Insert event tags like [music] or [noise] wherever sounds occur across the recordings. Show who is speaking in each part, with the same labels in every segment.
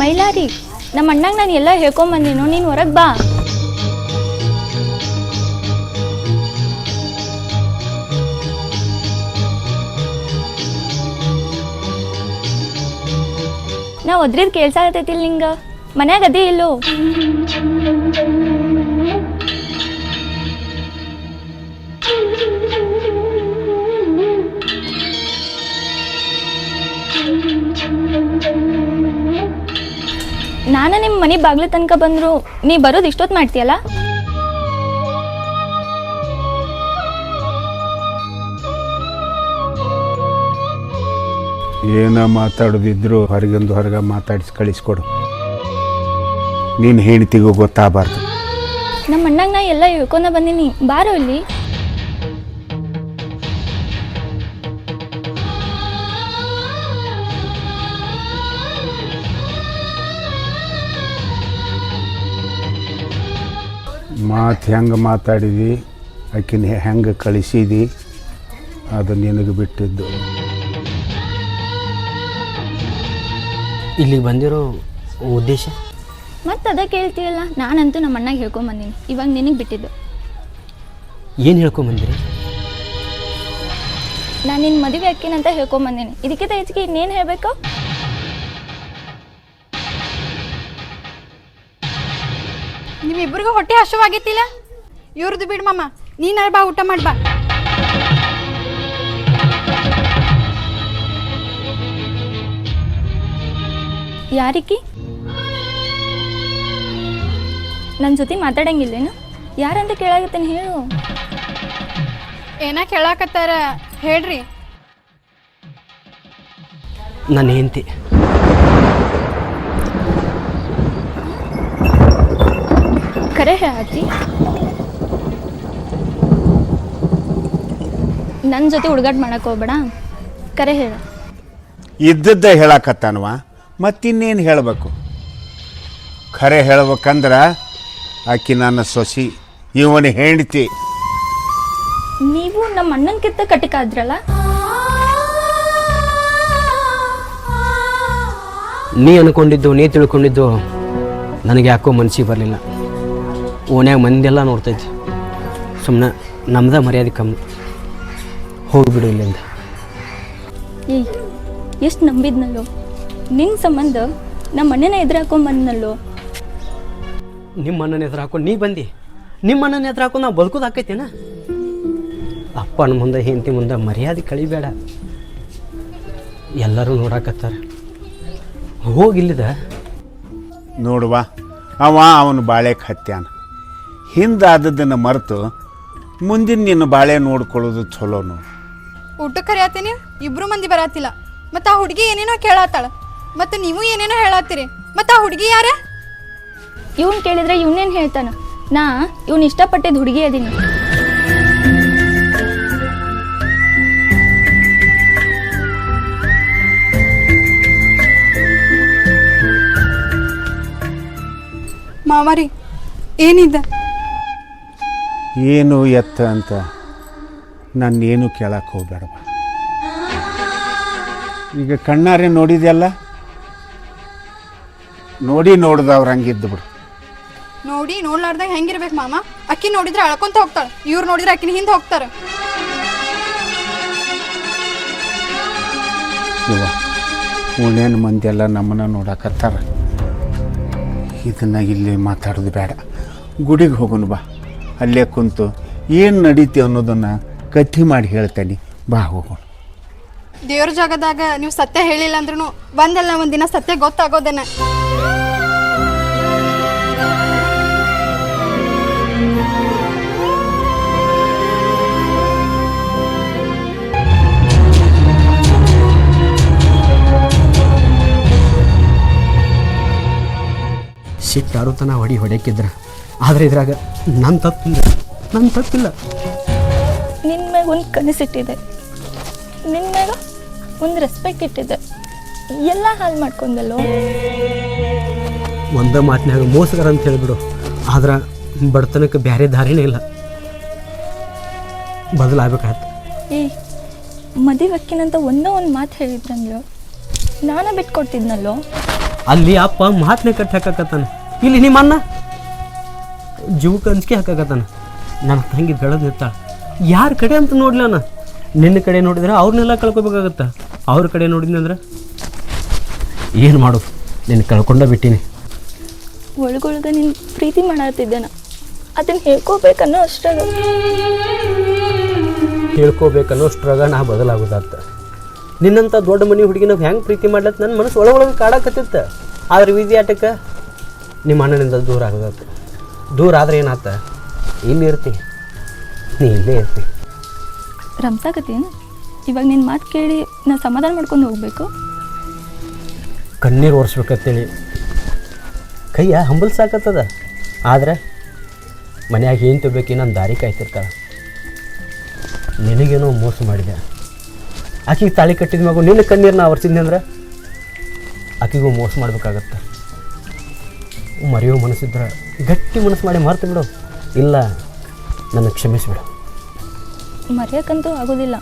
Speaker 1: ಮೈಲಾರಿ, ನಮ್ಮ ಅಣ್ಣಂಗೆ ನಾನು ಎಲ್ಲ ಹೇಳ್ಕೊಂಬಂದಿನೋ ನೀನು ಹೊರಗೆ ಬಾ. ನಾ ಒದ್ರಿದ್ ಕೇಳ್ಸಾಕತೈತಿಲ್ ನಿಂಗ? ಮನ್ಯಾಗ ಅದೇ ಇಲ್ಲೋ? ನಾನು ನಿಮ್ಮ ಮನೆ ಬಾಗ್ಲ ತನಕ ಬಂದರು ನೀ ಬರೋದು ಇಷ್ಟೊತ್ತು ಮಾಡ್ತೀಯಲ್ಲ?
Speaker 2: ಏನ ಮಾತಾಡೋದಿದ್ರು ಹೊರಗಂದು ಹೊರಗೆ ಮಾತಾಡಿಸಿ ಕಳಿಸ್ಕೊಡು. ನೀನು ಹೆಂಡ್ತಿಗೂ ಗೊತ್ತಾಗಬಾರ್ದು.
Speaker 1: ನಮ್ಮ ಅಣ್ಣಂಗೆ ನಾ ಎಲ್ಲ ಹೇಳ್ಕೊಂಡ ಬಂದೀನಿ. ಬಾರೋ ಇಲ್ಲಿ.
Speaker 2: ಮಾತು ಹೆಂಗೆ ಮಾತಾಡಿದಿ? ಆಕಿನ ಹೆಂಗೆ ಕಳಿಸಿದಿ? ಅದು ನಿನಗೆ ಬಿಟ್ಟಿದ್ದು.
Speaker 3: ಇಲ್ಲಿಗೆ ಬಂದಿರೋ ಉದ್ದೇಶ?
Speaker 1: ಮತ್ತೆ ಅದಕ್ಕೆ ಕೇಳ್ತೀಯಲ್ಲ ನಾನಂತೂ ನಮ್ಮ ಅಣ್ಣಗೆ ಹೇಳ್ಕೊಂಬಂದೀನಿ ಇವಾಗ ನಿನಗೆ ಬಿಟ್ಟಿದ್ದು.
Speaker 3: ಏನು ಹೇಳ್ಕೊಂಬಂದಿರಿ
Speaker 1: ನಾನು ನಿನ್ನ ಮದುವೆ ಅಕ್ಕಿನಂತ ಹೇಳ್ಕೊಂಬಂದೀನಿ ಇದಕ್ಕಿಂತ ಹೆಚ್ಚಿಗೆ ಇನ್ನೇನು ಹೇಳಬೇಕು?
Speaker 4: ನಿಮ್ಮಿಬ್ಬರಿಗೂ ಹೊಟ್ಟೆ ಹಸುವಾಗಿತ್ತಿಲ್ಲ ಇವ್ರದ್ದು ಬಿಡು ಮಾಮ ನೀನಾರು ಬಾ ಊಟ ಮಾಡ್ಬಾ
Speaker 1: ಯಾರಿಕಿ ನನ್ನ ಜೊತೆ ಮಾತಾಡಂಗಿಲ್ಲೇನು? ಯಾರಂತ ಕೇಳಾಗತ್ತೇನೆ ಹೇಳು.
Speaker 4: ಏನ ಕೇಳಾಕತ್ತಾರ? ಹೇಳ್ರಿ.
Speaker 3: ನನ್ನ ಹೆಂಡತಿ.
Speaker 1: ಹೇಳತ್ತಿ ನನ್ನ ಜೊತೆ ಹುಡುಗಾಟ ಮಾಡಕ್ಕೆ ಹೋಗ್ಬೇಡ. ಕರೆ ಹೇಳ.
Speaker 2: ಇದ್ದದ್ದ ಹೇಳಕತ್ತಾನವ ಮತ್ತಿನ್ನೇನು ಹೇಳಬೇಕು? ಖರೆ ಹೇಳ್ಬೇಕಂದ್ರೆ ಆಕಿ ನನ್ನ ಸೊಸಿ ಇವನ ಹೆಂಡತಿ.
Speaker 1: ನೀವು ನಮ್ಮ ಅಣ್ಣನ್ಕಿಂತ ಕಟ್ಟಿಕಾದ್ರಲ್ಲ?
Speaker 3: ನೀ ಅನ್ಕೊಂಡಿದ್ದು ನೀ ತಿಳ್ಕೊಂಡಿದ್ದು ನನಗೆ ಯಾಕೋ ಮನಸ್ಸಿಗೆ ಬರಲಿಲ್ಲ. ಓನ್ಯಾಗ ಮಂದೆಲ್ಲ ನೋಡ್ತೈತಿ. ಸುಮ್ಮನೆ ನಮ್ದ ಮರ್ಯಾದೆ ಕಮ್ಮಿ. ಹೋಗ್ಬಿಡು ಇಲ್ಲಿಂದ.
Speaker 1: ಏಯ್ ಎಷ್ಟು ನಂಬಿದ್ನಲ್ಲೋ. ನಿನ್ನ ಸಂಬಂಧ ನಮ್ಮ ಅಣ್ಣನ ಎದುರಾಕೊಂಬಂದ್ನಲ್ಲೋ
Speaker 3: ನಿಮ್ಮ ಅಣ್ಣನ ಎದುರು ಹಾಕೊಂಡು ನೀ ಬಂದಿ? ನಿಮ್ಮ ಅಣ್ಣನ ಎದುರು ಹಾಕೊಂಡು ನಾವು ಬದುಕೋದು ಆಕೈತೇನ? ಅಪ್ಪನ ಮುಂದೆ ಹೆಂಡತಿ ಮುಂದೆ ಮರ್ಯಾದೆ ಕಳಿಬೇಡ. ಎಲ್ಲರೂ ನೋಡಾಕತ್ತಾರ. ಹೋಗಿಲ್ಲಿದ
Speaker 2: ನೋಡುವ ಅವ ಅವನು ಬಾಳೆಕ್ ಹತ್ಯಾನ. ಹಿಂದಾದದ್ದನ್ನು ಮರೆತು ಮುಂದಿನ ನಿನ್ನ ಬಾಳೆ ನೋಡ್ಕೊಳ್ಳೋದು ಚಲೋ ನೋಡು
Speaker 4: ಊಟಕ್ಕೆ ಕರೆಯತ್ತೀನಿ ಇಬ್ರು ಮಂದಿ ಬರಾತಿಲ್ಲ. ಮತ್ತೆ ಆ ಹುಡುಗಿ ಏನೇನೋ ಕೇಳತ್ತಾಳ ಮತ್ತೆ ನೀವು ಏನೇನೋ ಹೇಳತ್ತೀರಿ ಮತ್ತೆ ಆ ಹುಡುಗಿ ಯಾರ?
Speaker 1: ಇವ್ನು ಕೇಳಿದ್ರೆ ಇವನೇನು ಹೇಳ್ತಾನ? ನಾ ಇವ್ನು ಇಷ್ಟಪಟ್ಟಿದ್ದು ಹುಡುಗಿ ಅದೀನಿ.
Speaker 4: ಮಾವಾರಿ ಏನಿದ?
Speaker 2: ಏನು ಎತ್ತ ಅಂತ ನಾನೇನು ಕೇಳಕ್ಕೆ ಹೋಗ್ಬೇಡವ ಈಗ ಕಣ್ಣಾರೆ ನೋಡಿದೆಯಲ್ಲ? ನೋಡಿ ನೋಡ್ದವ್ರು ಹಂಗಿದ್ದು ಬಿಡು.
Speaker 4: ನೋಡಿ ನೋಡ್ಲಾರ್ದಾಗ ಹೆಂಗಿರ್ಬೇಕು ಮಾಮ? ಅಕ್ಕಿ ನೋಡಿದ್ರೆ ಅಳ್ಕೊಂತ ಹೋಗ್ತಾಳೆ. ಇವ್ರು ನೋಡಿದ್ರೆ ಅಕ್ಕಿನ ಹಿಂದೆ ಹೋಗ್ತಾರೆ.
Speaker 2: ಇವ ಮಂದಿ ಎಲ್ಲ ನಮ್ಮನ್ನ ನೋಡಕತ್ತಾರ. ಇದನ್ನ ಇಲ್ಲಿ ಮಾತಾಡೋದು ಬೇಡ. ಗುಡಿಗೆ ಹೋಗೋನು ಬಾ. ಅಲ್ಲೇ ಕುಂತು ಏನು ನಡೀತಿ ಅನ್ನೋದನ್ನು ಕಥೆ ಮಾಡಿ ಹೇಳ್ತೇನೆ. ಬಾ ಹೋಗೋಣ.
Speaker 4: ದೇವ್ರ ಜಾಗದಾಗ ನೀವು ಸತ್ಯ ಹೇಳಿಲ್ಲ ಅಂದ್ರೂ ಒಂದಲ್ಲ ಒಂದಿನ ಸತ್ಯ ಗೊತ್ತಾಗೋದನ್ನ.
Speaker 3: ಸಿಟ್ಟಾರು ತನ ಹೊಡಿ ಹೊಡ್ಯಕ್ಕಿದ್ರ ಆದರೆ ಇದ್ರಾಗ ನನ್ನ ತಪ್ಪಿಲ್ಲ ನನ್ನ ತಪ್ಪಿಲ್ಲ.
Speaker 1: ನಿನ್ನ ಮ್ಯಾಗ ಒಂದು ಕನಸಿಟ್ಟಿದೆ ನಿನ್ನ ಮ್ಯಾಗ ಒಂದು ರೆಸ್ಪೆಕ್ಟ್ ಇಟ್ಟಿದೆ. ಎಲ್ಲ ಹಾಳು ಮಾಡ್ಕೊಂಡಲ್ಲೋ?
Speaker 3: ಒಂದ ಮಾತಿನಾಗ ಮೋಸಗಾರ ಅಂತ ಹೇಳಿಬಿಡು. ಆದ್ರೆ ಬಡತನಕ್ಕೆ ಬೇರೆ ದಾರಿನೇ ಇಲ್ಲ. ಬದಲಾಗಬೇಕಾಯ್ತು.
Speaker 1: ಏ ಮದಿವಕ್ಕಿನಂತ ಒಂದೋ ಒಂದು ಮಾತು ಹೇಳಿದ್ರಂಗ್ಲೋ ನಾನೇ ಬಿಟ್ಕೊಡ್ತಿದ್ನಲ್ಲೋ?
Speaker 3: ಅಲ್ಲಿ ಅಪ್ಪ ಮಾತನೇ ಕಟ್ಟಿ ಹಾಕಕತ್ತಾನ. ಇಲ್ಲಿ ನಿಮ್ಮ ಅಣ್ಣ ಜೀವಕ್ಕೆ ಅಂಜಿಕೆ ಹಾಕಾಕತ್ತಾನ. ನನ್ನ ತಂಗಿ ಬೆಳೆದು ನಿಂತಾಳ ಯಾರ ಕಡೆ ಅಂತ ನೋಡ್ಲನ ನಿನ್ನ ಕಡೆ ನೋಡಿದ್ರೆ ಅವ್ರನ್ನೆಲ್ಲ ಕಳ್ಕೊಬೇಕಾಗತ್ತ? ಅವ್ರ ಕಡೆ ನೋಡಿದ್ನಂದ್ರೆ ಏನು ಮಾಡು ನಿನ್ನ ಕಳ್ಕೊಂಡ ಬಿಟ್ಟಿನಿ.
Speaker 1: ಒಳಗೊಳಗೆ ನಿನ್ನ ಪ್ರೀತಿ ಮಾಡತ್ತಿದ್ದೇನ ಅದನ್ನ ಹೇಳ್ಕೋಬೇಕನ್ನೋ ಅದನ್ನು ಹೇಳ್ಕೋಬೇಕನ್ನೋ
Speaker 3: ಹೇಳ್ಕೋಬೇಕನ್ನೋಷ್ಟ್ರಾಗ ನಾ ಬದಲಾಗುದಾತ. ನಿನ್ನಂಥ ದೊಡ್ಡ ಮನೆ ಹುಡುಗಿನ ಹೆಂಗೆ ಪ್ರೀತಿ ಮಾಡ್ಲತ್ತ ನನ್ನ ಮನಸ್ಸು ಒಳಗೊಳಗೆ ಕಾಡಕತ್ತಿತ್ತು. ಆದ್ರೆ ವಿದ್ಯಾಟಕ್ಕೆ ನಿಮ್ಮ ಅಣ್ಣನಿಂದ ದೂರ ಆಗೋದಾತ. ದೂರ ಆದ್ರೆ ಏನಾತ ಇಲ್ಲಿ ಇರ್ತಿ. ನೀ ಇಲ್ಲೇ ಇರ್ತಿ.
Speaker 1: ರಂಸಾಕತ್ತೇನು ಇವಾಗ ನಿನ್ನ ಮಾತು ಕೇಳಿ ನಾ ಸಮಾಧಾನ ಮಾಡ್ಕೊಂಡು ಹೋಗ್ಬೇಕು?
Speaker 3: ಕಣ್ಣೀರು ಒರೆಸ್ಬೇಕಂತೇಳಿ. ಕೈಯ ಹಂಬಲ್ ಸಾಕತ್ತದ. ಆದ್ರೆ ಮನ್ಯಾಗ ಏನು ತಿಳ್ಬೇಕು ನನ್ನ ದಾರಿ ಕಾಯ್ತಿರ್ತಾಳೆ. ನಿನಗೇನೋ ಮೋಸ ಮಾಡಿದೆ. ಆಕೆಗೆ ತಾಳಿ ಕಟ್ಟಿದ ಮಗು ನಿನ್ನ ಕಣ್ಣೀರನ್ನ ಒರೆಸಿದ್ನಿ ಅಂದ್ರೆ ಆಕೆಗೂ ಮೋಸ ಮಾಡ್ಬೇಕಾಗತ್ತೆ. ಮರೆಯೋ ಮನಸ್ಸಿದ್ರೆ ಗಟ್ಟಿ ಮನಸ್ಸು ಮಾಡಿ ಮರ್ತು ಬಿಡು. ಇಲ್ಲ ನನ್ನ ಕ್ಷಮಿಸಿಬಿಡು
Speaker 1: ಮರೆಯೋಕ್ಕಂತೂ ಆಗೋದಿಲ್ಲ.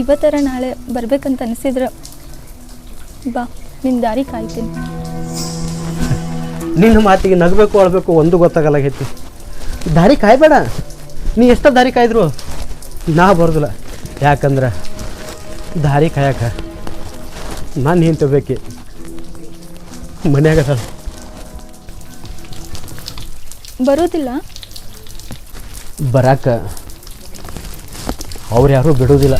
Speaker 1: ಇವತ್ತರ ನಾಳೆ ಬರ್ಬೇಕಂತ ಅನಿಸಿದ್ರೆ ಬಾ ನಿನ್ನ ದಾರಿ ಕಾಯ್ತೀನಿ. [laughs]
Speaker 3: ನಿನ್ನ ಮಾತಿಗೆ ನಗಬೇಕು ಅಳ್ಬೇಕು ಒಂದು ಗೊತ್ತಾಗಲ್ಲ ಗೊತ್ತಾಗಲ್ಲಾಗೈತಿ ದಾರಿ ಕಾಯಬೇಡ. ನೀ ಎಷ್ಟ ದಾರಿ ಕಾಯ್ದ್ರು? ನಾ ಬರೋದಿಲ್ಲ. ಯಾಕಂದ್ರೆ ದಾರಿ ಕಾಯಕ ನಾನು ನಿಂತಬೇಕೆ ಮನ್ಯಾಗ ಅದಾಳ
Speaker 1: ಬರೋದಿಲ್ಲ.
Speaker 3: ಬರಾಕ ಅವ್ರು ಯಾರೂ ಬಿಡೋದಿಲ್ಲ.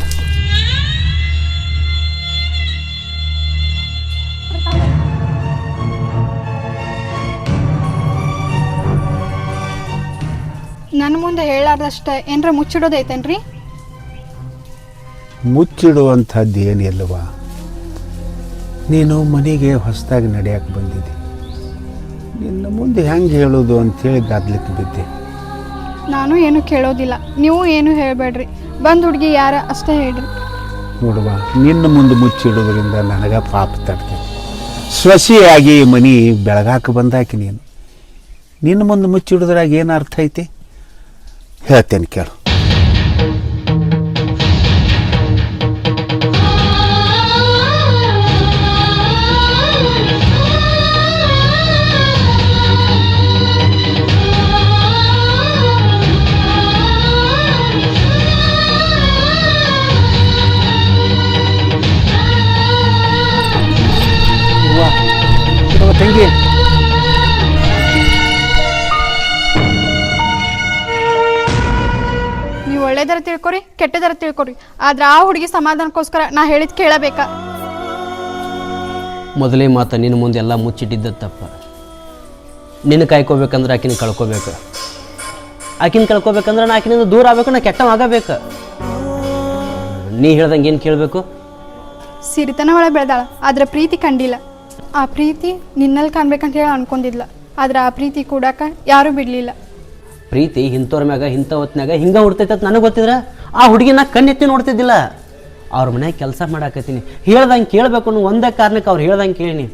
Speaker 4: ನನ್ನ ಮುಂದೆ ಹೇಳಾರ್ದಷ್ಟ ಏನ್ರ ಮುಚ್ಚಿಡೋದೈತೇನ್ರಿ?
Speaker 2: ಮುಚ್ಚಿಡುವಂಥದ್ದು ಏನಿಲ್ಲವ ನೀನು ಮನೆಗೆ ಹೊಸದಾಗಿ ನಡೆಯಕ್ಕೆ ಬಂದಿದ್ದೆ. ನಿನ್ನ ಮುಂದೆ ಹೆಂಗೆ ಹೇಳೋದು ಅಂಥೇಳಿ ಗದ್ಲಿಕ್ಕೆ ಬಿದ್ದೆ.
Speaker 4: ನಾನು ಏನು ಕೇಳೋದಿಲ್ಲ. ನೀವು ಏನು ಹೇಳಬೇಡ್ರಿ. ಬಂದು ಹುಡುಗಿ ಯಾರ ಅಷ್ಟೇ ಹೇಳ್ರಿ.
Speaker 2: ನೋಡುವ ನಿನ್ನ ಮುಂದೆ ಮುಚ್ಚಿಡೋದ್ರಿಂದ ನನಗೆ ಪಾಪ ತಡ್ತೈತಿ ಸ್ವಸಿಯಾಗಿ ಮನೆ ಬೆಳಗಾಕ ಬಂದಾಕಿ ನೀನು. ನಿನ್ನ ಮುಂದೆ ಮುಚ್ಚಿಡೋದ್ರಾಗ ಏನು ಅರ್ಥ ಐತಿ? ಹೇಳ್ತೇನೆ ಕೇಳು.
Speaker 4: ಆದ್ರೆ ಆ ಹುಡುಗಿ ಸಮಾಧಾನಕ್ಕೋಸ್ಕರ ನಾ ಹೇಳಿದ್ ಕೇಳಬೇಕಾ.
Speaker 3: ಮೊದಲೇ ಮಾತ ನಿನ್ನ ಮುಂದೆ ಎಲ್ಲ ಮುಚ್ಚಿಟ್ಟಿದ್ದ ತಪ್ಪ. ನಿನ್ನ ಕಾಯ್ಕೋಬೇಕಂದ್ರೆ ಆಕಿನ ಕಳ್ಕೋಬೇಕು. ಆಕಿನ ಕಳ್ಕೋಬೇಕಂದ್ರೆ ನಾ ಆಕಿನಿಂದ ದೂರ ಆಗ್ಬೇಕು ನಾ ಕೆಟ್ಟವ ಆಗಬೇಕು. ನೀ ಹೇಳ್ದಂಗೆ ಏನು ಕೇಳಬೇಕು?
Speaker 4: ಸಿರಿತನ ಒಳಗೆ ಬೆಳೆದಾಳ ಆದ್ರೆ ಪ್ರೀತಿ ಕಂಡಿಲ್ಲ. ಆ ಪ್ರೀತಿ ನಿನ್ನಲ್ಲಿ ಕಾಣ್ಬೇಕಂತ ಹೇಳಿ ಅನ್ಕೊಂಡಿದ್ಲ ಆದ್ರೆ ಆ ಪ್ರೀತಿ ಕೂಡಾಕ ಯಾರೂ ಬಿಡಲಿಲ್ಲ.
Speaker 3: ಪ್ರೀತಿ ಇಂಥವ್ರ ಮ್ಯಾಗ ಇಂಥ ಹೊತ್ನ್ಯಾಗ ಹಿಂಗೆ ಹುಡ್ತೈತೆ ನನಗೆ ಗೊತ್ತಿದ್ರೆ? ಆ ಹುಡುಗಿನ ಕಣ್ಣೆತ್ತಿ ನೋಡ್ತಿದ್ದಿಲ್ಲ. ಅವ್ರ ಮನ್ಯಾಗ ಕೆಲಸ ಮಾಡಾಕತ್ತೀನಿ. ಹೇಳ್ದಂಗೆ ಕೇಳಬೇಕು ಅನ್ನೋ ಒಂದೇ ಕಾರಣಕ್ಕೆ ಅವ್ರು ಹೇಳ್ದಂಗೆ ಕೇಳಿನಿ.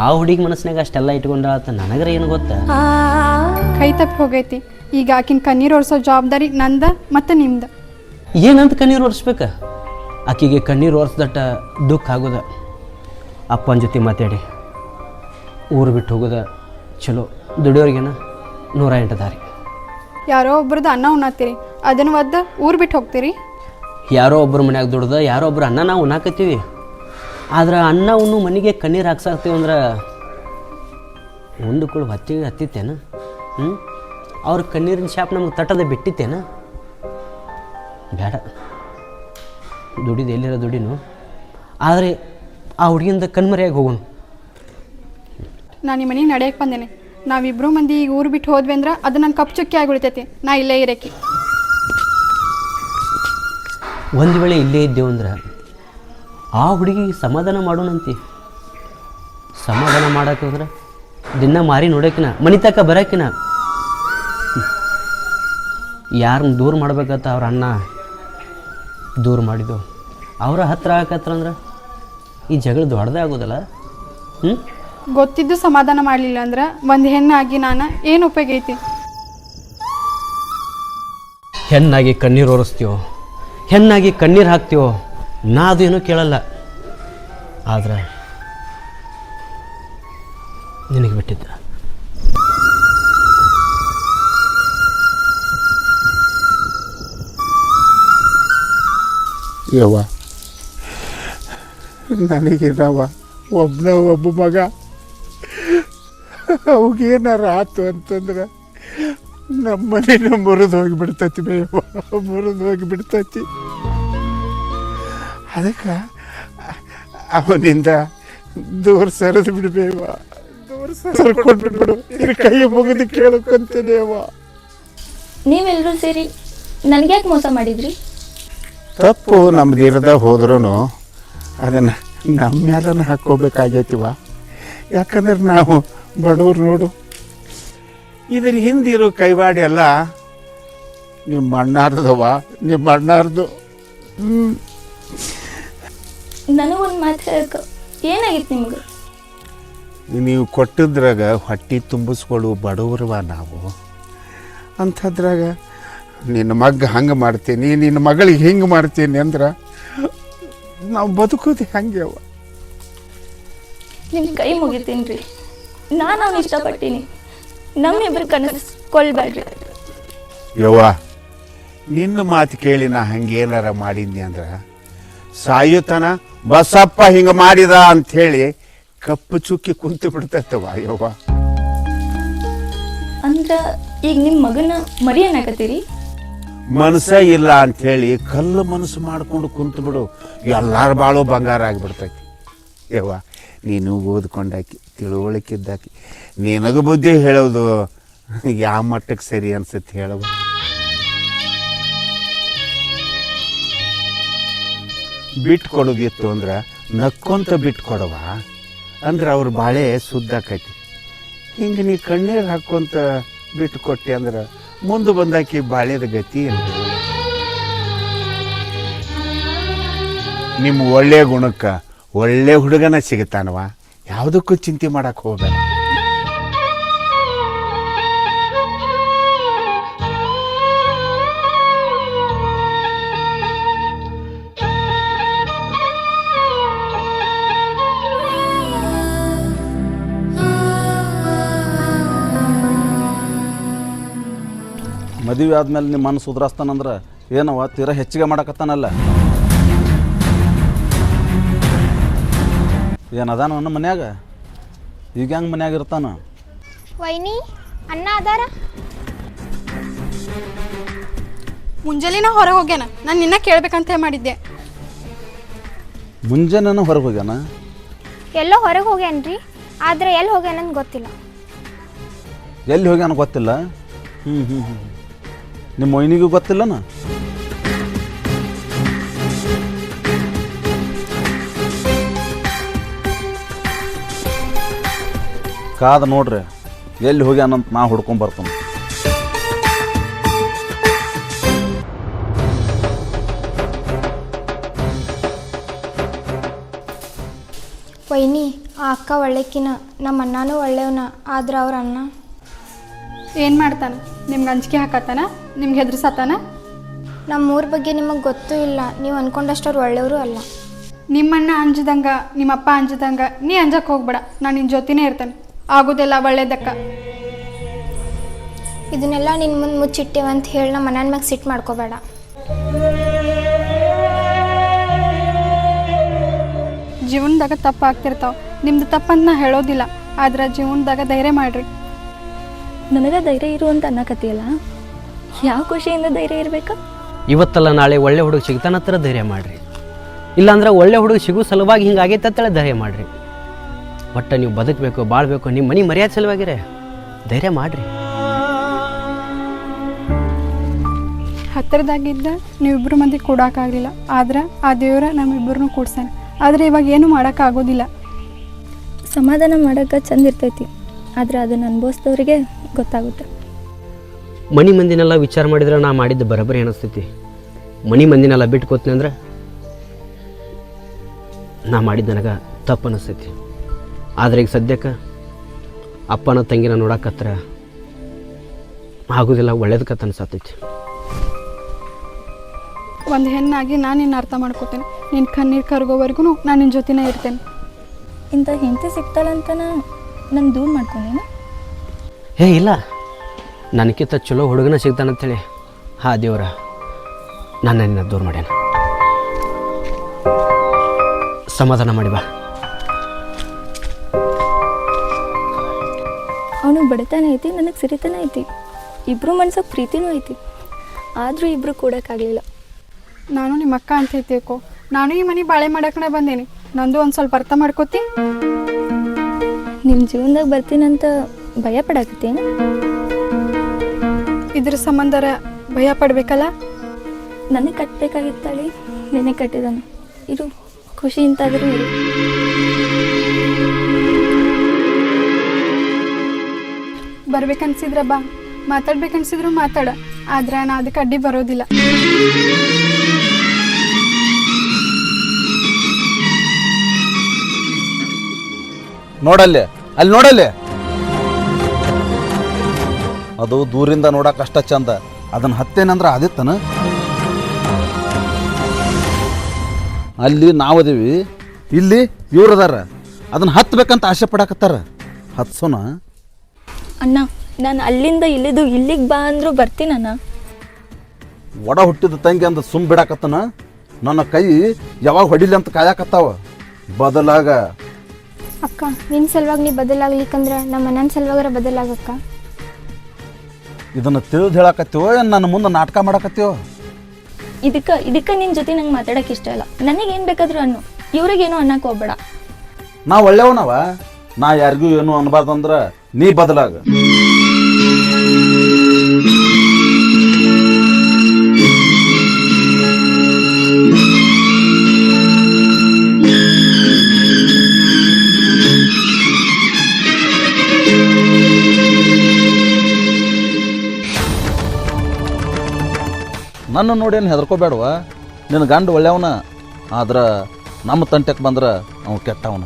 Speaker 3: ಆ ಹುಡುಗಿ ಮನಸ್ಸಿನಾಗ ಅಷ್ಟೆಲ್ಲ ಇಟ್ಕೊಂಡಾಳತ್ತ ನನಗ್ರ ನನಗರ ಏನು ಗೊತ್ತಾ?
Speaker 4: ಕೈ ತಪ್ಪಿ ಹೋಗೈತಿ. ಈಗ ಆಕಿನ ಕಣ್ಣೀರು ಒರೆಸೋ ಜವಾಬ್ದಾರಿ ನಂದ ಮತ್ತೆ ನಿಮ್ದ.
Speaker 3: ಏನಂತ ಕಣ್ಣೀರು ಒರೆಸ್ಬೇಕ? ಆಕಿಗೆ ಕಣ್ಣೀರು ಒರೆಸ್ದಟ್ಟ ದುಃಖ ಆಗೋದ. ಅಪ್ಪನ ಜೊತೆ ಮಾತಾಡಿ. ಊರು ಬಿಟ್ಟು ಹೋಗೋದ ಚಲೋ. ದುಡಿಯೋರಿಗೇನ ನೂರ ಎಂಟು ದಾರಿ.
Speaker 4: ಯಾರೋ ಒಬ್ರದ್ದು ಅನ್ನ ಉಣ್ಣತ್ತೀರಿ ಅದನ್ನ ಒದ್ದ ಊರು ಬಿಟ್ಟು ಹೋಗ್ತೀರಿ?
Speaker 3: ಯಾರೋ ಒಬ್ಬರು ಮನ್ಯಾಗ ದುಡ್ದು ಯಾರೋ ಒಬ್ರು ಅನ್ನ ನಾವು ಉಣ್ಣಾಕತ್ತೀವಿ ಆದ್ರೆ ಅನ್ನ ಉಣ್ಣು ಮನೆಗೆ ಕಣ್ಣೀರು ಹಾಕ್ಸಾಕ್ತೀವಿ ಅಂದ್ರೆ ಉಂಡು ಕುಳು ಹತ್ತಿಗೆ ಹತ್ತಿತ್ತೇನು? ಹ್ಞೂ ಅವ್ರ ಕಣ್ಣೀರಿನ ಶಾಪ್ ನಮ್ಗೆ ತಟ್ಟದ ಬಿಟ್ಟಿತ್ತೇನ? ಬೇಡ. ದುಡಿದು ಎಲ್ಲಿರೋ ದುಡಿನು? ಆದರೆ ಆ ಹುಡುಗಿಯಿಂದ ಕಣ್ಮರೆಯಾಗಿ ಹೋಗೋಣ
Speaker 4: ನಾನು ನಿಮ್ಮ ಮನೆಗೆ ನಡೆಯಕ್ಕೆ ಬಂದೇನೆ. ನಾವಿಬ್ರು ಮಂದಿ ಈಗ ಊರು ಬಿಟ್ಟು ಹೋದ್ವಿ ಅಂದ್ರೆ ಅದು ನನ್ನ ಕಪ್ ಚುಕ್ಕಿ ಆಗಿ ಉಳಿತೈತಿ. ನಾ ಇಲ್ಲೇ ಇರಕ್ಕೆ.
Speaker 3: ಒಂದು ವೇಳೆ ಇಲ್ಲೇ ಇದ್ದೇವು ಅಂದ್ರೆ ಆ ಹುಡುಗಿಗೆ ಸಮಾಧಾನ ಮಾಡೋಣಂತಿ. ಸಮಾಧಾನ ಮಾಡಕ್ಕೆ ಹೋದ್ರೆ ದಿನ ಮಾರಿ ನೋಡೋಕಿನ ಮನೆ ತಕ ಬರೋಕಿನ. ಯಾರನ್ನ ದೂರ ಮಾಡ್ಬೇಕತ್ತ ಅವ್ರ ಅಣ್ಣ ದೂರ ಮಾಡಿದ್ದು. ಅವರ ಹತ್ರ ಹಾಕತ್ರ ಅಂದ್ರೆ ಈ ಜಗಳ ದೊಡ್ಡದೇ ಆಗೋದಲ್ಲ? ಹ್ಞೂ
Speaker 4: ಗೊತ್ತಿದ್ದು ಸಮಾಧಾನ ಮಾಡಲಿಲ್ಲ ಅಂದ್ರೆ ಒಂದು ಹೆಣ್ಣಾಗಿ ನಾನು ಏನು ಉಪಯೋಗ ಐತಿ?
Speaker 3: ಹೆಣ್ಣಾಗಿ ಕಣ್ಣೀರು ಒರೆಸ್ತೀವೋ ಹೆಣ್ಣಾಗಿ ಕಣ್ಣೀರು ಹಾಕ್ತೀವೋ? ನಾ ಅದೇನೂ ಕೇಳಲ್ಲ. ಆದ್ರೆ ನಿನಗೆ ಬಿಟ್ಟಿದ್ದ.
Speaker 2: ಯವ್ವ ನನಗೇನವ ಒಬ್ಬನ ಒಬ್ಬ ಮಗ. ಅವಾಗೇನಾರ ಆತು ಅಂತಂದ್ರೆ ನಮ್ಮ ಮನೇನ ಮುರಿದು ಹೋಗಿಬಿಡ್ತತಿ ಬೇವ ಮುರಿದು ಹೋಗಿ ಬಿಡ್ತೈತಿ ಅದಕ್ಕೆ ಅವನಿಂದ ದೂರ ಸರಿದು ಬಿಡಬೇವ. ದೂರ ಸರ್ಕೊಂಡು ಬಿಡ್ಬಿಡು ನಿನ್ನ ಕೈ ಮುಗಿದು ಕೇಳ್ಕೊಂತೀನಿ ಅವ್ವ
Speaker 1: ನೀವೆಲ್ಲರೂ ಸೇರಿ ನನಗ್ಯಾಕೆ ಮೋಸ ಮಾಡಿದ್ರಿ?
Speaker 2: ತಪ್ಪು ನಮ್ದು ಇರದ ಹೋದ್ರೂ ಅದನ್ನು ನಮ್ಮ ಮೇಲನ ಹಾಕ್ಕೋಬೇಕಾಗೈತಿವ. ಯಾಕಂದ್ರೆ ನಾವು ಬಡವ್ರು ನೋಡು. ಇದ್ರ ಹಿಂದಿರೋ ಕೈವಾಡಿ ಎಲ್ಲ ನಿಮ್ಮ ಅಣ್ಣಾರ್ದವ ನಿಮ್ಮ ಅಣ್ಣಾರ್ದು. ಹ್ಞೂ
Speaker 1: ನನಗೊಂದು ಮಾತು ಹೇಳಕ್ಕೆ ಏನಾಗಿತ್ತು ನಿಮ್ಗೆ?
Speaker 2: ನೀವು ಕೊಟ್ಟಿದ್ರಾಗ ಹೊಟ್ಟೆ ತುಂಬಿಸ್ಕೊಳ್ಳು ಬಡವರವ ನಾವು. ಅಂಥದ್ರಾಗ ನಿನ್ನ ಮಗ್ಗ ಹಂಗೆ ಮಾಡ್ತೀನಿ ನಿನ್ನ ಮಗಳಿಗೆ ಹಿಂಗೆ ಮಾಡ್ತೀನಿ ಅಂದ್ರೆ ನಾವು ಬದುಕೋದು ಹೆಂಗೆ ಅವ?
Speaker 1: ನಿಮ್ಮ ಕೈ ಮುಗಿತೀನಿ ರೀ. ನಾನು ಅವ್ನು ಇಷ್ಟಪಟ್ಟೀನಿ. ನಮ್ಮಿಬ್ಬರು ಕನಸ್ಕೊಳ್ಬೇಡ್ರಿ
Speaker 2: ಯವ್ವ ನಿನ್ನ ಮಾತು ಕೇಳಿ ನಾ ಹಂಗೇನಾರ ಮಾಡಿದ್ನಿ ಅಂದ್ರೆ ಸಾಯುತನ ಬಸಪ್ಪ ಹಿಂಗ ಮಾಡಿದ ಅಂತ ಹೇಳಿ ಕಪ್ಪು ಚುಕ್ಕಿ ಕುಂತು ಬಿಡ್ತೈತೆ ಯವ್ವ
Speaker 1: ಅಂದ್ರ ಈಗ ನಿಮ್ ಮಗನ ಮರಿ ಮನಸ
Speaker 2: ಇಲ್ಲ ಇಲ್ಲ ಹೇಳಿ ಕಲ್ಲು ಮನಸ್ಸು ಮಾಡ್ಕೊಂಡು ಕುಂತು ಬಿಡು. ಎಲ್ಲಾರ ಬಾಳು ಬಂಗಾರ ಆಗಿಬಿಡ್ತೈತಿ. ಯವ್ವ ನೀನು ಓದ್ಕೊಂಡಾಕಿ ತಿಳುವಳಿಕಿದ್ದಾಕಿ ನಿನಗೆ ಬುದ್ಧಿ ಹೇಳೋದು [laughs] ಯಾವ ಮಟ್ಟಕ್ಕೆ ಸರಿ ಅನ್ಸುತ್ತೆ ಹೇಳವ ಬಿಟ್ಟು ಕೊಡೋದಿತ್ತು ಅಂದ್ರೆ ನಕ್ಕೊಂತ ಬಿಟ್ಟು ಅಂದ್ರೆ ಅವ್ರ ಬಾಳೆ ಶುದ್ಧ ಆಕೈತಿ. ಹಿಂಗೆ ನೀ ಕಣ್ಣೀರು ಹಾಕ್ಕೊಂತ ಬಿಟ್ಟು ಕೊಟ್ಟೆ ಅಂದ್ರೆ ಮುಂದೆ ಬಂದಾಕಿ ಬಾಳೆದ ಗತಿ ನಿಮ್ಮ ಒಳ್ಳೆ ಗುಣಕ್ಕೆ ಒಳ್ಳೆ ಹುಡುಗನ ಸಿಗುತ್ತಾನವ ಯಾವುದಕ್ಕೂ ಚಿಂತೆ ಮಾಡಕ್ಕೆ ಹೋಗಬೇಡ.
Speaker 5: ಮದುವೆ ಆದ್ಮೇಲೆ ನಿಮ್ಮ ಮನಸ್ಸು ಸುಧಾರಿಸ್ತಾನಂದ್ರೆ ಏನವ? ತೀರಾ ಹೆಚ್ಚಿಗೆ ಮಾಡಕತ್ತಾನಲ್ಲ. ಏನದಾನ ಅವನ ಮನ್ಯಾಗ? ಈಗ ಹೆಂಗೆ ಮನ್ಯಾಗ ಇರ್ತಾನ?
Speaker 6: ವೈನಿ ಅಣ್ಣ ಅದಾರ?
Speaker 4: ಮುಂಜಾನೆನ ಹೊರಗೆ ಹೋಗ್ಯಾನ? ನಾನು ನಿನ್ನ ಕೇಳ್ಬೇಕಂತ ಮಾಡಿದ್ದೆ.
Speaker 5: ಮುಂಜಾನೆ ಹೊರಗೆ ಹೋಗ್ಯಾನ?
Speaker 6: ಎಲ್ಲೋ ಹೊರಗೆ ಹೋಗ್ಯಾನ್ರಿ. ಆದ್ರೆ ಎಲ್ಲಿ ಹೋಗ್ಯಾನ ಗೊತ್ತಿಲ್ಲ.
Speaker 5: ಎಲ್ಲಿ ಹೋಗ್ಯಾನ ಗೊತ್ತಿಲ್ಲ? ಹ್ಞೂ ಹ್ಞೂ ಹ್ಞೂ ನಿಮ್ಮ ಮೊಯ್ನಿಗೂ ಗೊತ್ತಿಲ್ಲನ? ಕಾದ ನೋಡ್ರಿ, ಎಲ್ಲಿ ಅನ್ನಂತ ನಾ ಹುಡ್ಕೊಂಡ್ ಬರ್ತೇನೆ.
Speaker 6: ವೈನಿ, ಆ ಅಕ್ಕ ಒಳ್ಳೆಕಿನ, ನಮ್ಮ ಅಣ್ಣನೂ ಒಳ್ಳೆಯವನ, ಆದ್ರೆ ಅವ್ರ ಅಣ್ಣ?
Speaker 4: ಏನು ಮಾಡ್ತಾನ? ನಿಮ್ಗೆ ಅಂಜಿಕೆ ಹಾಕತ್ತಾನ? ನಿಮ್ಗೆ ಹೆದರ್ಸತ್ತಾನ?
Speaker 6: ನಮ್ಮ ಊರ ಬಗ್ಗೆ ನಿಮಗೆ ಗೊತ್ತೂ ಇಲ್ಲ. ನೀವು ಅನ್ಕೊಂಡಷ್ಟವ್ರು ಒಳ್ಳೆಯವರು ಅಲ್ಲ.
Speaker 4: ನಿಮ್ಮಣ್ಣ ಅಂಜದಂಗ ನಿಮ್ಮಪ್ಪ ಅಂಜದಂಗ ನೀ ಅಂಜಕ್ಕೆ ಹೋಗ್ಬೇಡ. ನಾನು ನಿನ್ನ ಜೊತೆನೇ ಇರ್ತೇನೆ. ಆಗೋದಿಲ್ಲ ಒಳ್ಳೇದಕ್ಕ.
Speaker 6: ಇದನ್ನೆಲ್ಲ ನಿನ್ನ ಮುಂದೆ ಮುಚ್ಚಿಟ್ಟೇವೆ ಅಂತ ಹೇಳಿ ನಮ್ಮ ಮನೆಯ ಮ್ಯಾಗೆ ಸಿಟ್ಟು ಮಾಡ್ಕೋಬೇಡ.
Speaker 4: ಜೀವನದಾಗ ತಪ್ಪು ಆಗ್ತಿರ್ತಾವೆ. ನಿಮ್ದು ತಪ್ಪಂತ ನಾ ಹೇಳೋದಿಲ್ಲ. ಆದ್ರೆ ಜೀವನದಾಗ ಧೈರ್ಯ ಮಾಡ್ರಿ.
Speaker 1: ನನಗೆ ಧೈರ್ಯ ಇರು ಅಂತ ಅನ್ನಕತ್ತಿಯಲ್ಲ? ಯಾವ ಖುಷಿಯಿಂದ ಧೈರ್ಯ ಇರಬೇಕು?
Speaker 3: ಇವತ್ತಲ್ಲ ನಾಳೆ ಒಳ್ಳೆ ಹುಡುಗ ಸಿಗ್ತಾನ ಹತ್ರ ಧೈರ್ಯ ಮಾಡಿರಿ. ಇಲ್ಲಾಂದ್ರೆ ಒಳ್ಳೆ ಹುಡುಗ ಸಿಗೋ ಸಲುವಾಗಿ ಹಿಂಗೆ ಅಂತ ಅಂತೇಳಿ ಧೈರ್ಯ ಮಾಡಿರಿ. ಒಟ್ಟು ನೀವು ಬದುಕಬೇಕು ಬಾಳ್ಬೇಕು ನಿಮ್ಮ ಮನೆ ಮರ್ಯಾದೆ ಸಲುವಾಗಿರೆ. ಧೈರ್ಯ ಮಾಡಿರಿ.
Speaker 4: ಹತ್ತಿರದಾಗಿದ್ದ ನೀವಿಬ್ಬರು ಮಂದಿ ಕೂಡಕ್ಕಾಗಲಿಲ್ಲ. ಆದ್ರೆ ಆ ದೇವ್ರ ನಮ್ಮಿಬ್ಬರನ್ನು ಕೂಡ್ಸಾನೆ ಆದ್ರೆ ಇವಾಗ ಏನು ಮಾಡೋಕ್ಕಾಗೋದಿಲ್ಲ.
Speaker 1: ಸಮಾಧಾನ ಮಾಡೋಕ್ಕೆ ಚಂದ ಇರ್ತೈತಿ. ಆದ್ರೆ ಅದನ್ನು ಅನುಭವಿಸಿದವ್ರಿಗೆ ಗೊತ್ತಾಗುತ್ತೆ.
Speaker 3: ಮನೆ ಮಂದಿನೆಲ್ಲ ವಿಚಾರ ಮಾಡಿದ್ರೆ ನಾ ಮಾಡಿದ್ದು ಬರೋಬ್ಬರಿ ಅನಿಸ್ತೈತಿ. ಮನೆ ಮಂದಿನೆಲ್ಲ ಬಿಟ್ಟು ಕೂತ್ನಿ ಅಂದ್ರೆ ನಾ ಮಾಡಿದ್ದು ನನಗೆ ತಪ್ಪು ಅನಿಸ್ತೈತಿ. ಆದ್ರೆ ಈಗ ಸದ್ಯಕ್ಕೆ ಅಪ್ಪನ ತಂಗಿನ ನೋಡಕತ್ರ ಆಗೋದಿಲ್ಲ ಒಳ್ಳೇದಕ್ಕೆ ಅನ್ಸತ್ತೈತಿ
Speaker 4: ಒಂದು ಹೆಣ್ಣಾಗಿ ನಾನು ನಿನ್ನ ಅರ್ಥ ಮಾಡ್ಕೋತೇನೆ. ನಿನ್ನ ಕಣ್ಣೀರು ಕರ್ಗೋವರೆಗೂ ನಾನು ನಿನ್ನ ಜೊತೆನೇ ಇರ್ತೇನೆ.
Speaker 1: ಇಂಥ ಹೆಂಡತಿ ಸಿಗ್ತಾಳಂತ ನಾನು ದೂರ ಮಾಡ್ಕೊಂಡೇನು?
Speaker 3: ಏ ಇಲ್ಲ. ನನಗಿಂತ ಚಲೋ ಹುಡುಗನ ಸಿಗ್ತಾನಂತೇಳಿ. ಹಾ ದೇವ್ರ ನಾನು ನಿನ್ನ ದೂರ ಮಾಡ್ಯಾನ. ಸಮಾಧಾನ ಮಾಡಿ ಬಾ.
Speaker 1: ಅವನು ಬಡತನ ಐತಿ ನನಗೆ ಸಿರಿತನ ಐತಿ. ಇಬ್ಬರು ಮನ್ಸಾಗ ಪ್ರೀತಿನೂ ಐತಿ. ಆದರೂ ಇಬ್ಬರು ಕೂಡಕ್ಕಾಗಲಿಲ್ಲ.
Speaker 4: ನಾನು ನಿಮ್ಮ ಅಕ್ಕ ಅಂತ ಹೇಳ್ತೀಕೋ ನಾನು ಈ ಮನೆ ಬಾಳೆ ಮಾಡಕ್ಕೆ ಬಂದೇನಿ. ನಂದು ಒಂದು ಸ್ವಲ್ಪ ಅರ್ಥ ಮಾಡ್ಕೋತಿ?
Speaker 1: ನಿಮ್ಮ ಜೀವನದಾಗ ಬರ್ತೀನಂತ ಭಯ ಪಡಾಕತ್ತೇನು
Speaker 4: ಇದ್ರ ಸಂಬಂಧರ ಭಯ ಪಡ್ಬೇಕಲ್ಲ?
Speaker 1: ನನಗೆ ಕಟ್ಟಬೇಕಾಗಿತ್ತಳಿ ನೆನೆ ಕಟ್ಟಿದಾನೆ. ಖುಷಿ ಖುಷಿಯಿಂತಾದರೂ ಇರು.
Speaker 4: ಬರ್ಬೇಕನ್ಸಿದ್ರ ಬಾ ಮಾತಾಡ್ಬೇಕನ್ಸಿದ್ರು ಮಾತಾಡ ಆದ್ರೆ ನಾ ಅದಕ್ಕೆ ಅಡ್ಡಿ ಬರೋದಿಲ್ಲ.
Speaker 5: ನೋಡಲ್ಲೇ ಅಲ್ಲಿ ನೋಡಲ್ಲಿ? ಅದು ದೂರಿಂದ ನೋಡಕ್ಕೆ ಅಷ್ಟ ಚಂದ. ಅದನ್ನ ಹತ್ತೇನಂದ್ರೆ ಆದಿತ್ತನ? ಅಲ್ಲಿ ನಾವು ಅದೀವಿ. ಇಲ್ಲಿ ಇವ್ರು ಅದಾರ. ಅದನ್ನ ಹತ್ಬೇಕಂತ ಆಸೆ ಪಡಾಕತ್ತಾರ. ಹತ್ಸೋಣ.
Speaker 1: ಅಣ್ಣ ನಾನು ಅಲ್ಲಿಂದ ಇಲ್ಲಿದು ಇಲ್ಲಿಗೆ ಬಾ ಅಂದ್ರೂ ಬರ್ತೀನಣ್ಣ
Speaker 5: ಒಡ ಹುಟ್ಟಿದ ತಂಗಿ ಅಂತ ಸುಮ್ ಬಿಡಾಕತ್ತನ. ನನ್ನ ಕೈ ಯಾವಾಗ ಹೊಡಿಲಿ ಅಂತ ಕಾಯಕತ್ತಾವ. ಬದಲಾಗ.
Speaker 6: ಅಕ್ಕ ನಿನ್ನ ಸಲುವಾಗಿ ನೀ ಬದಲಾಗ್ಲಿಕ್ಕಂದ್ರೆ ನಮ್ಮ ನನ್ನ ಸಲುವಾಗರ ಬದಲಾಗಕ್ಕ.
Speaker 5: ಇದನ್ನ ತಿಳಿದು ಹೇಳಕತ್ತೀವೋ ಏನ್ ನನ್ನ ಮುಂದೆ ನಾಟಕ ಮಾಡಕತ್ತೀವೋ?
Speaker 1: ಇದಕ್ಕೆ ಇದಕ್ಕೆ ನಿನ್ನ ಜೊತೆ ನಂಗೆ ಮಾತಾಡೋಕೆ ಇಷ್ಟ ಇಲ್ಲ. ನನಗೆ ಏನು ಬೇಕಾದರೂ ಅನ್ನು. ಇವ್ರಿಗೇನು ಅನ್ನಕ್ಕೆ ಹೋಗ್ಬೇಡ.
Speaker 5: ನಾ ಒಳ್ಳೆಯವನವ ನಾ ಯಾರಿಗೂ ಏನು ಅನ್ಬಾರ್ದಂದ್ರೆ ನೀ ಬದಲಾಗ. ನನ್ನ ನೋಡೇನು ಹೆದರ್ಕೋಬೇಡವ? ನಿನ್ನ ಗಂಡ ಒಳ್ಳೆಯವನ ಆದ್ರೆ ನಮ್ಮ ತಂಟಕ್ಕೆ ಬಂದ್ರೆ ಅವ ಕೆಟ್ಟವನ.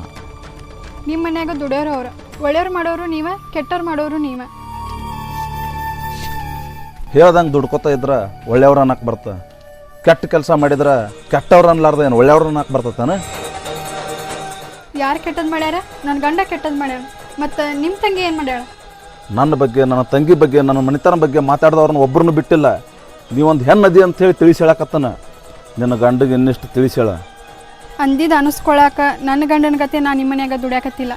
Speaker 4: ನಿಮ್ಮ ಮನ್ಯಾಗ ದುಡಿಯೋರು ಅವ್ರು. ಒಳ್ಳೆಯವ್ರು ಮಾಡೋರು ನೀವ ಕೆಟ್ಟವ್ರು ಮಾಡೋರು ನೀವ.
Speaker 5: ಹೇಳ್ದಂಗೆ ದುಡ್ಕೋತ ಇದ್ರ ಒಳ್ಳೆಯವ್ರ ಅನ್ನಕ್ಕೆ ಬರ್ತ. ಕೆಟ್ಟ ಕೆಲಸ ಮಾಡಿದ್ರ ಕೆಟ್ಟವ್ರ ಅನ್ಲಾರ್ದ ಏನು ಒಳ್ಳೆಯವ್ರ ಅನ್ನಕ್ಕೆ ಬರ್ತತಾನ?
Speaker 4: ಯಾರು ಕೆಟ್ಟದ್ ಮಾಡ್ಯಾರ? ನನ್ನ ಗಂಡ ಕೆಟ್ಟದ್ ಮಾಡ್ಯಾರ ಮತ್ತು ನಿಮ್ಮ ತಂಗಿ ಏನು ಮಾಡ್ಯಾಳ?
Speaker 5: ನನ್ನ ಬಗ್ಗೆ ನನ್ನ ತಂಗಿ ಬಗ್ಗೆ ನನ್ನ ಮನಿತನ ಬಗ್ಗೆ ಮಾತಾಡ್ದವ್ರನ್ನ ಒಬ್ಬರನ್ನು ಬಿಟ್ಟಿಲ್ಲ. ನೀವೊಂದು ಹೆಣ್ಣದಿ ಅಂತ ಹೇಳಿ ತಿಳಿಸಿ ಹೇಳಕತ್ತಾನ ನಿನ್ನ ಗಂಡಗೆ ಇನ್ನಿಷ್ಟು ತಿಳಿಸಿ ಹೇಳ
Speaker 4: ಅಂದಿದ್ದು ಅನಿಸ್ಕೊಳಕ ನನ್ನ ಗಂಡನ ಗತೆ ನಾ ನಿಮ್ಮ ಮನ್ಯಾಗ ದುಡ್ಯಾಕತ್ತಿಲ್ಲ.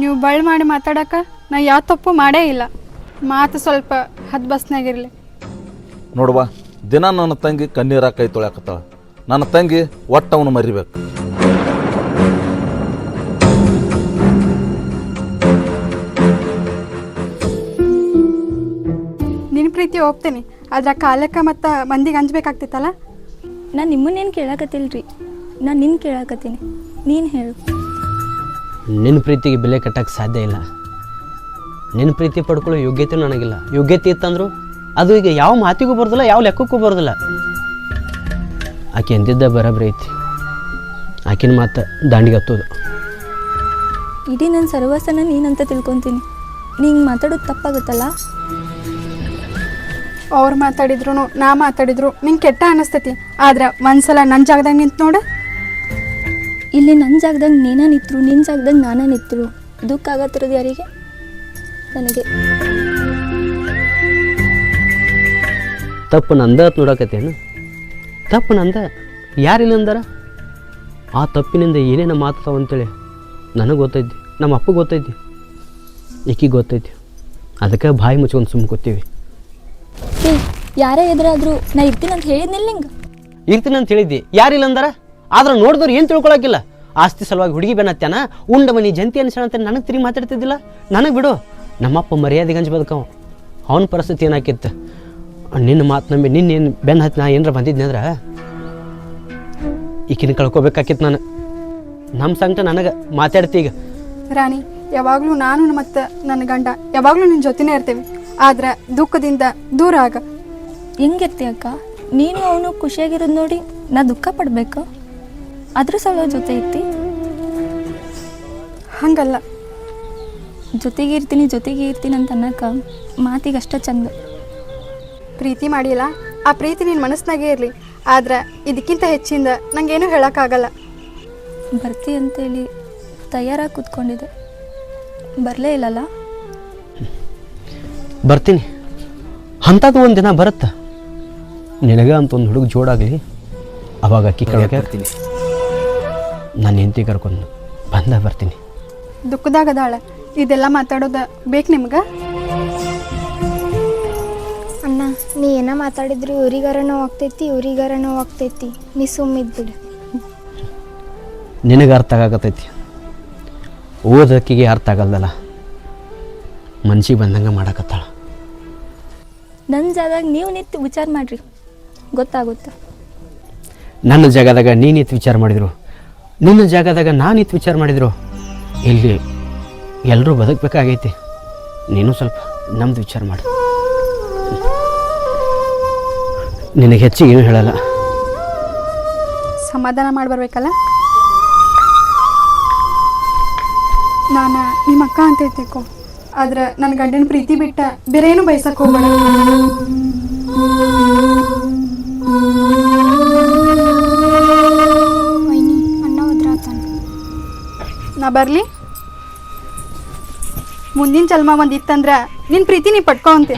Speaker 4: ನೀವು ಬಳ್ ಮಾಡಿ ಮಾತಾಡಕ ನಾ ಯಾವ ತಪ್ಪು ಮಾಡೇ ಇಲ್ಲ. ಮಾತು ಸ್ವಲ್ಪ ಹದ್ ಬಸ್ನಾಗಿರಲಿ.
Speaker 5: ನೋಡುವ ದಿನ ನನ್ನ ತಂಗಿ ಕಣ್ಣೀರ ಕೈ ತೊಳ್ಯಾಕತ್ತಾಳ. ನನ್ನ ತಂಗಿ ಒಟ್ಟವನು ಮರಿಬೇಕು.
Speaker 4: ನಿನ್ನ ಪ್ರೀತಿ ಒಪ್ತೇನೆ. ಆದ್ರೆ ಕಾಲಕ್ಕೆ ಮತ್ತು ಮಂದಿಗೆ ಹಂಚ್ಬೇಕಾಗ್ತಿತ್ತಲ್ಲ
Speaker 1: ನಾನು ನಿಮ್ಮನ್ನೇನು ಕೇಳಾಕತ್ತಿಲ್ರಿ. ನಾನು ನಿನ್ನ ಕೇಳಾಕತ್ತೀನಿ. ನೀನು ಹೇಳು.
Speaker 3: ನಿನ್ನ ಪ್ರೀತಿಗೆ ಬೆಲೆ ಕಟ್ಟಕ್ಕೆ ಸಾಧ್ಯ ಇಲ್ಲ. ನಿನ್ನ ಪ್ರೀತಿ ಪಡ್ಕೊಳ್ಳೋ ಯೋಗ್ಯತೆ ನನಗಿಲ್ಲ. ಯೋಗ್ಯತೆ ಇತ್ತಂದ್ರು ಅದು ಈಗ ಯಾವ ಮಾತಿಗೂ ಬರೋದಿಲ್ಲ ಯಾವ ಲೆಕ್ಕಕ್ಕೂ ಬರೋದಿಲ್ಲ. ಆಕೆ ಎಂದಿದ್ದ ಬರಬ್ರಿ ಐತಿ. ಆಕಿನ ಮಾತು ದಾಂಡಿಗೆ ಹತ್ತೋದು
Speaker 1: ಇಡೀ ನನ್ನ ಸರ್ವಸನ ನೀನಂತ ತಿಳ್ಕೊತೀನಿ. ನಿಂಗೆ ಮಾತಾಡೋದು ತಪ್ಪಾಗುತ್ತಲ್ಲ?
Speaker 4: ಅವ್ರು ಮಾತಾಡಿದ್ರು ನಾ ಮಾತಾಡಿದ್ರು ನಿಂಗೆ ಕೆಟ್ಟ ಅನಿಸ್ತೈತಿ. ಆದ್ರೆ ಒಂದ್ಸಲ ನನ್ನ ಜಾಗದಾಗ ನಿಂತು ನೋಡು.
Speaker 1: ಇಲ್ಲಿ ನನ್ನ ಜಾಗದಾಗ ನೀನ ನಿತ್ರು ನಿನ್ನ ಜಾಗದಾಗ ನಾನೇ ನಿತ್ರು. ದುಃಖ ಆಗತ್ತಿರೋದು ಯಾರಿಗೆ? ನನಗೆ.
Speaker 3: ತಪ್ಪು ನಂದ ಅಂತ ನೋಡಕತ್ತೇನು? ತಪ್ಪು ನಂದ? ಯಾರಿಲ್ಲ ಅಂದಾರ ಆ ತಪ್ಪಿನಿಂದ ಏನೇನು ಮಾತಾಡ್ತಾವ ಅಂತೇಳಿ ನನಗೆ ಗೊತ್ತೈತಿ ನಮ್ಮ ಅಪ್ಪ ಗೊತ್ತೈತಿ ಈಕಿಗೆ ಗೊತ್ತೈತಿ. ಅದಕ್ಕೆ ಬಾಯಿ ಮುಚ್ಕೊಂಡು ಸುಮ್ಮ ಕೂತೀವಿ.
Speaker 1: ಯಾರೇ ಎದುರಾದ್ರೂ ನಾ ಇರ್ತೀನಿ ಅಂತ ಹೇಳಿದ್ನಿಲ್ಲ ನಿಂಗೆ?
Speaker 3: ಇರ್ತೀನಿ ಅಂತ ಹೇಳಿದ್ದಿ. ಯಾರಿಲ್ಲ ಅಂದಾರ? ಆದ್ರೆ ನೋಡಿದವ್ರು ಏನು ತಿಳ್ಕೊಳಕಿಲ್ಲ ಆಸ್ತಿ ಸಲುವಾಗಿ ಹುಡುಗಿ ಬೆನ್ನತ್ತಾನ ಉಂಡ ಮನಿ ಜಂತಿ ಅನ್ಸಣ ಅಂತ ನನಗೆ ತಿರುಗಿ ಮಾತಾಡ್ತಿದ್ದಿಲ್ಲ? ನನಗೆ ಬಿಡು. ನಮ್ಮಪ್ಪ ಮರ್ಯಾದೆ ಗಂಜ್ ಬದುಕವ ಅವನ ಪರಿಸ್ಥಿತಿ ಏನಾಕಿತ್ತು? ನಿನ್ನ ಮಾತು ನಂಬಿ ನಿನ್ನೇನು ಬೆನ್ನ ಹತ್ತಿ ನಾ ಏನರ ಬಂದಿದ್ನಿ ಅಂದ್ರೆ? ಈಕಿನ ಕಳ್ಕೊಬೇಕಾಕಿತ್ತು ನಾನು. ನಮ್ಮ ಸಂಕಟ ನನಗೆ ಮಾತಾಡ್ತೀಗ ಈಗ.
Speaker 4: ರಾಣಿ ಯಾವಾಗಲೂ ನಾನು ಮತ್ತು ನನ್ನ ಗಂಡ ಯಾವಾಗಲೂ ನಿನ್ನ ಜೊತೆನೇ ಇರ್ತೀವಿ. ಆದ್ರೆ ದುಃಖದಿಂದ ದೂರ ಆಗ.
Speaker 1: ಹೆಂಗಿರ್ತಿ ಅಕ್ಕ ನೀನು ಅವನು ಖುಷಿಯಾಗಿರೋದು ನೋಡಿ ನಾ ದುಃಖ ಪಡ್ಬೇಕು? ಅದ್ರ ಸಲ ಜೊತೆ ಇರ್ತಿ?
Speaker 4: ಹಂಗಲ್ಲ.
Speaker 1: ಜೊತೆಗೆ ಇರ್ತೀನಿ ಜೊತೆಗೆ ಇರ್ತೀನಿ ಅಂತ ಅನ್ನಕ್ಕ ಮಾತಿಗೆ ಅಷ್ಟೇ ಚಂದ.
Speaker 4: ಪ್ರೀತಿ ಮಾಡಿಲ್ಲ. ಆ ಪ್ರೀತಿ ನಿನ್ನ ಮನಸ್ಸಿನಾಗೆ ಇರಲಿ. ಆದ್ರೆ ಇದಕ್ಕಿಂತ ಹೆಚ್ಚಿಂದ ನಂಗೇನು ಹೇಳೋಕ್ಕಾಗಲ್ಲ.
Speaker 1: ಬರ್ತಿ ಅಂತೇಳಿ ತಯಾರಾಗಿ ಕೂತ್ಕೊಂಡಿದ್ದೆ. ಬರಲೇ ಇಲ್ಲಲ್ಲ?
Speaker 3: ಬರ್ತೀನಿ. ಅಂಥದ್ದು ಒಂದು ದಿನ ಬರುತ್ತೆ. ನಿನಗೆ ಅಂತ ಒಂದು ಹುಡುಗ ಜೋಡಾಗಲಿ. ಅವಾಗ ಅಕ್ಕಿ ಕಳಕ್ಕೆ ಹಾಕ್ತೀನಿ ನಾನು ಹೆಂಡತಿ ಕರ್ಕೊಂಡು ಬಂದ ಬರ್ತೀನಿ.
Speaker 4: ದುಃಖದಾಗ ಅದಾಳ. ಇದೆಲ್ಲ ಮಾತಾಡೋದ ಬೇಕು ನಿಮ್ಗೆ?
Speaker 6: ಅಣ್ಣ ನೀ ಏನ ಮಾತಾಡಿದ್ರು? ಇವ್ರಿಗಾರ ನೋವು ಆಗ್ತೈತಿ ಇವ್ರಿಗಾರ ನೋವು ಆಗ್ತೈತಿ. ನೀ ಸುಮ್ಮಿದ್ಬಿಡು
Speaker 3: ನಿನಗೆ ಅರ್ಥ ಆಗತೈತಿ. ಓದಕ್ಕಿಗೆ ಅರ್ಥ ಆಗಲ್ದಲ್ಲ. ಮನ್ಸಿಗೆ ಬಂದಂಗೆ ಮಾಡಕತ್ತಾಳ.
Speaker 1: ನನ್ನ ಜಾಗ ನೀವು ನಿಂತು ವಿಚಾರ ಮಾಡಿರಿ. ಗೊತ್ತಾಗುತ್ತೆ.
Speaker 3: ನನ್ನ ಜಾಗದಾಗ ನೀನಿತ್ತು ವಿಚಾರ ಮಾಡಿದ್ರು. ನಿನ್ನ ಜಾಗದಾಗ ನಾನಿತ್ತು ವಿಚಾರ ಮಾಡಿದ್ರು. ಇಲ್ಲಿ ಎಲ್ಲರೂ ಬದುಕಬೇಕಾಗೈತಿ. ನೀನು ಸ್ವಲ್ಪ ನಮ್ದು ವಿಚಾರ ಮಾಡು. ನಿನಗೆ ಹೆಚ್ಚಿಗೆ ಏನು ಹೇಳಲ್ಲ.
Speaker 4: ಸಮಾಧಾನ ಮಾಡಿ ಬರಬೇಕಲ್ಲ ನಾನು ನಿಮ್ಮ ಅಕ್ಕ ಅಂತ ತಿಳ್ಕೊ ಆದ್ರೆ ನನ್ನ ಗಂಡನ ಪ್ರೀತಿ ಬಿಟ್ಟ ಬೇರೆ ಏನು ಬಯಸಕ್ಕೆ ಹೋಗ್ಬೇಡ. ಬರಲಿ? ಮುಂದಿನ ಜನ್ಮ ಒಂದು ಇತ್ತಂದ್ರೆ ನಿನ್ನ ಪ್ರೀತಿ ನೀ ಅಂತೆ.